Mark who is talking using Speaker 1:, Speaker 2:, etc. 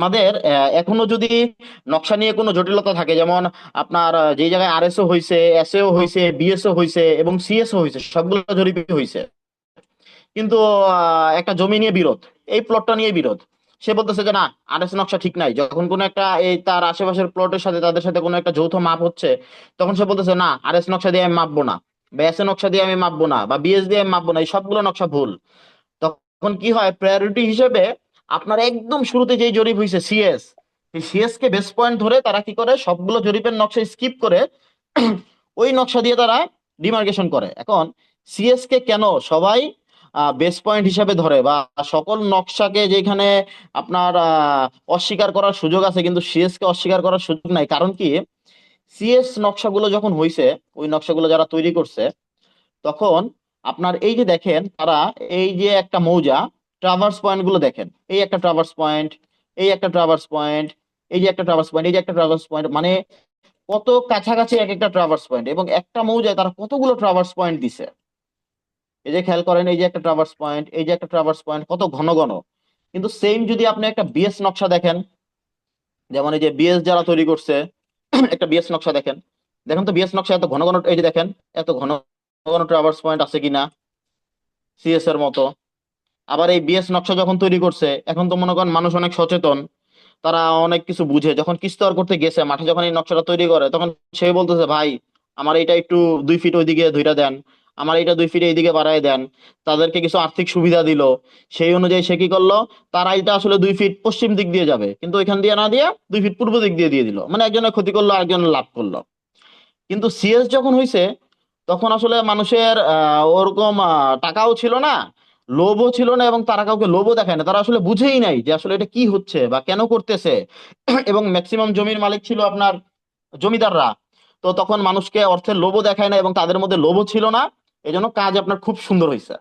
Speaker 1: আমাদের এখনও যদি নকশা নিয়ে কোনো জটিলতা থাকে, যেমন আপনার যেই জায়গায় আরএসও হয়েছে এসএও হয়েছে বিএসও হয়েছে এবং সিএসও হয়েছে সবগুলো জরিপে হয়েছে কিন্তু একটা জমি নিয়ে বিরোধ, এই প্লটটা নিয়ে বিরোধ। সে বলতেছে যে না আরএস নকশা ঠিক নাই। যখন কোনো একটা, এই তার আশেপাশের প্লটের সাথে, তাদের সাথে কোনো একটা যৌথ মাপ হচ্ছে, তখন সে বলতেছে না আরএস নকশা দিয়ে আমি মাপবো না, বা এসএ নকশা দিয়ে আমি মাপবো না, বা বিএস দিয়ে আমি মাপবো না, এই সবগুলো নকশা ভুল। তখন কি হয় প্রায়োরিটি হিসেবে আপনার একদম শুরুতে যেই জরিপ হয়েছে সিএস এই সিএস কে বেস পয়েন্ট ধরে তারা কি করে? সবগুলো জরিপের নকশা স্কিপ করে ওই নকশা দিয়ে তারা ডিমার্কেশন করে। এখন সিএস কে কেন সবাই বেস পয়েন্ট হিসাবে ধরে বা সকল নকশাকে যেখানে আপনার অস্বীকার করার সুযোগ আছে, কিন্তু সিএস কে অস্বীকার করার সুযোগ নাই। কারণ কি? সিএস নকশাগুলো যখন হয়েছে ওই নকশাগুলো যারা তৈরি করছে, তখন আপনার এই যে দেখেন, তারা এই যে একটা মৌজা ট্রাভার্স পয়েন্টগুলো দেখেন। এই একটা ট্রাভার্স পয়েন্ট এই একটা ট্রাভার্স পয়েন্ট এই যে একটা ট্রাভার্স পয়েন্ট এই যে একটা ট্রাভার্স পয়েন্ট মানে কত কাছাকাছি এক একটা ট্রাভার্স পয়েন্ট এবং একটা মৌজায় তারা কতগুলো ট্রাভার্স পয়েন্ট দিছে। এই যে খেয়াল করেন, এই যে একটা ট্রাভার্স পয়েন্ট এই যে একটা ট্রাভার্স পয়েন্ট কত ঘন ঘন। কিন্তু সেম যদি আপনি একটা বিএস নকশা দেখেন, যেমন এই যে বিএস যারা তৈরি করছে, একটা বিএস নকশা দেখেন। দেখেন তো বিএস নকশা এত ঘন ঘন, এই যে দেখেন, এত ঘন ঘন ট্রাভার্স পয়েন্ট আছে কিনা? সিএস এর মতো। আবার এই বিএস নকশা যখন তৈরি করছে এখন তো মনে করেন মানুষ অনেক সচেতন। তারা অনেক কিছু বুঝে। যখন কিস্তর করতে গেছে মাঠে যখন এই নকশাটা তৈরি করে তখন সে বলতেছে ভাই আমার এটা একটু দুই ফিট ওইদিকে ধইরা দেন। আমার এটা দুই ফিট এইদিকে বাড়ায় দেন। তাদেরকে কিছু আর্থিক সুবিধা দিল। সেই অনুযায়ী সে কি করল? তার আইটা আসলে দুই ফিট পশ্চিম দিক দিয়ে যাবে। কিন্তু ওইখান দিয়ে না দিয়ে দুই ফিট পূর্ব দিক দিয়ে দিয়ে দিল। মানে একজনের ক্ষতি করল আরেকজনের লাভ করল। কিন্তু সিএস যখন হয়েছে তখন আসলে মানুষের আহ, ওরকম টাকাও ছিল না। লোভও ছিল না এবং তারা কাউকে লোভও দেখায় না। তারা আসলে বুঝেই নাই যে আসলে এটা কি হচ্ছে বা কেন করতেছে। এবং ম্যাক্সিমাম জমির মালিক ছিল আপনার জমিদাররা। তো তখন মানুষকে অর্থের লোভও দেখায় না এবং তাদের মধ্যে লোভও ছিল না। এজন্য কাজ আপনার খুব সুন্দর হয়েছে।